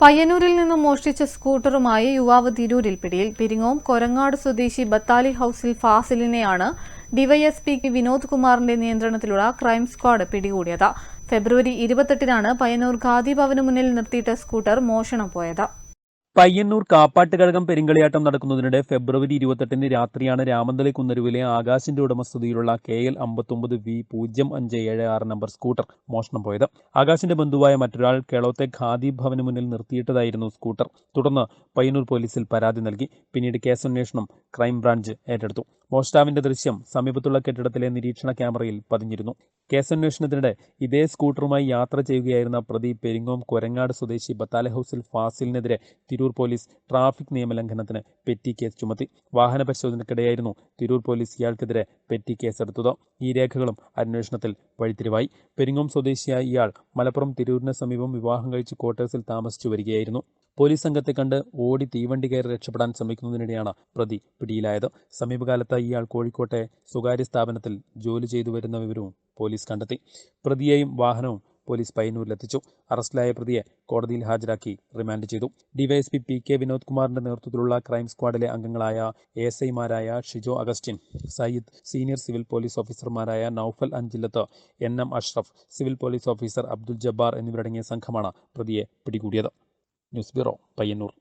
പയ്യന്നൂരിൽ നിന്നും മോഷ്ടിച്ച സ്കൂട്ടറുമായി യുവാവ് തിരൂരിൽ പിടിയിൽ. പെരിങ്ങോം കൊരങ്ങാട് സ്വദേശി ബത്താലി ഹൌസിൽ ഫാസിലിനെയാണ് ഡിവൈഎസ്പി വിനോദ് കുമാറിന്റെ നിയന്ത്രണത്തിലുള്ള ക്രൈം സ്ക്വാഡ് പിടികൂടിയത്. ഫെബ്രുവരി ഇരുപത്തെട്ടിനാണ് പയ്യന്നൂർ ഖാദി ഭവന് മുന്നിൽ നിർത്തിയിട്ട സ്കൂട്ടർ മോഷണം പോയത്. പയ്യന്നൂർ കാപ്പാട്ട് കഴകം പെരിങ്കളിയാട്ടം നടക്കുന്നതിനിടെ ഫെബ്രുവരി ഇരുപത്തെട്ടിന് രാത്രിയാണ് രാമന്തളി കുന്നരുവിലെ ആകാശിന്റെ ഉടമസ്ഥതയിലുള്ള കെ എൽ അമ്പത്തൊമ്പത് വി പൂജ്യം അഞ്ച് ഏഴ് ആറ് നമ്പർ സ്കൂട്ടർ മോഷണം പോയത്. ആകാശിന്റെ ബന്ധുവായ മറ്റൊരാൾ കേളോത്തെ ഖാദി ഭവന് മുന്നിൽ നിർത്തിയിട്ടതായിരുന്നു സ്കൂട്ടർ. തുടർന്ന് പയ്യന്നൂർ പോലീസിൽ പരാതി നൽകി. പിന്നീട് കേസന്വേഷണം ക്രൈംബ്രാഞ്ച് ഏറ്റെടുത്തു. മോഷ്ടാവിന്റെ ദൃശ്യം സമീപത്തുള്ള കെട്ടിടത്തിലെ നിരീക്ഷണ ക്യാമറയിൽ പതിഞ്ഞിരുന്നു. കേസന്വേഷണത്തിനിടെ ഇതേ സ്കൂട്ടറുമായി യാത്ര ചെയ്യുകയായിരുന്ന പ്രതി പെരിങ്ങോം കൊരങ്ങാട് സ്വദേശി ബത്താല ഹൌസിൽ ഫാസിലിനെതിരെ തിരൂർ പോലീസ് ട്രാഫിക് നിയമലംഘനത്തിന് പെറ്റി കേസ് ചുമത്തി. വാഹന പരിശോധനയ്ക്കിടെയായിരുന്നു തിരൂർ പോലീസ് ഇയാൾക്കെതിരെ പെറ്റി കേസെടുത്തത് ഈ രേഖകളും അന്വേഷണത്തിൽ വഴിത്തിരിവായി. പെരിങ്ങോം സ്വദേശിയായ ഇയാൾ മലപ്പുറം തിരൂരിന് സമീപം വിവാഹം കഴിച്ച് ക്വാർട്ടേഴ്സിൽ താമസിച്ചു വരികയായിരുന്നു. പോലീസ് സംഘത്തെ കണ്ട് ഓടി തീവണ്ടി കയറി രക്ഷപ്പെടാൻ ശ്രമിക്കുന്നതിനിടെയാണ് പ്രതി പിടിയിലായത്. സമീപകാലത്ത് ഇയാൾ കോഴിക്കോട്ടെ സ്വകാര്യ സ്ഥാപനത്തിൽ ജോലി ചെയ്തു വരുന്ന വിവരവും പോലീസ് കണ്ടെത്തി. പ്രതിയെയും വാഹനവും പോലീസ് പയ്യന്നൂരിലെത്തിച്ചു അറസ്റ്റിലായ പ്രതിയെ കോടതിയിൽ ഹാജരാക്കി റിമാൻഡ് ചെയ്തു. ഡിവൈഎസ്പി പി കെ വിനോദ് കുമാറിന്റെ നേതൃത്വത്തിലുള്ള ക്രൈം സ്ക്വാഡിലെ അംഗങ്ങളായ എസ് ഐമാരായ Shijo Augustine Sayyid senior civil police ഓഫീസർമാരായ Naufal Anchillath N M Ashraf civil police officer Abdul Jabbar എന്നിവരടങ്ങിയ സംഘമാണ് പ്രതിയെ പിടികൂടിയത്. News bureau Payyanur.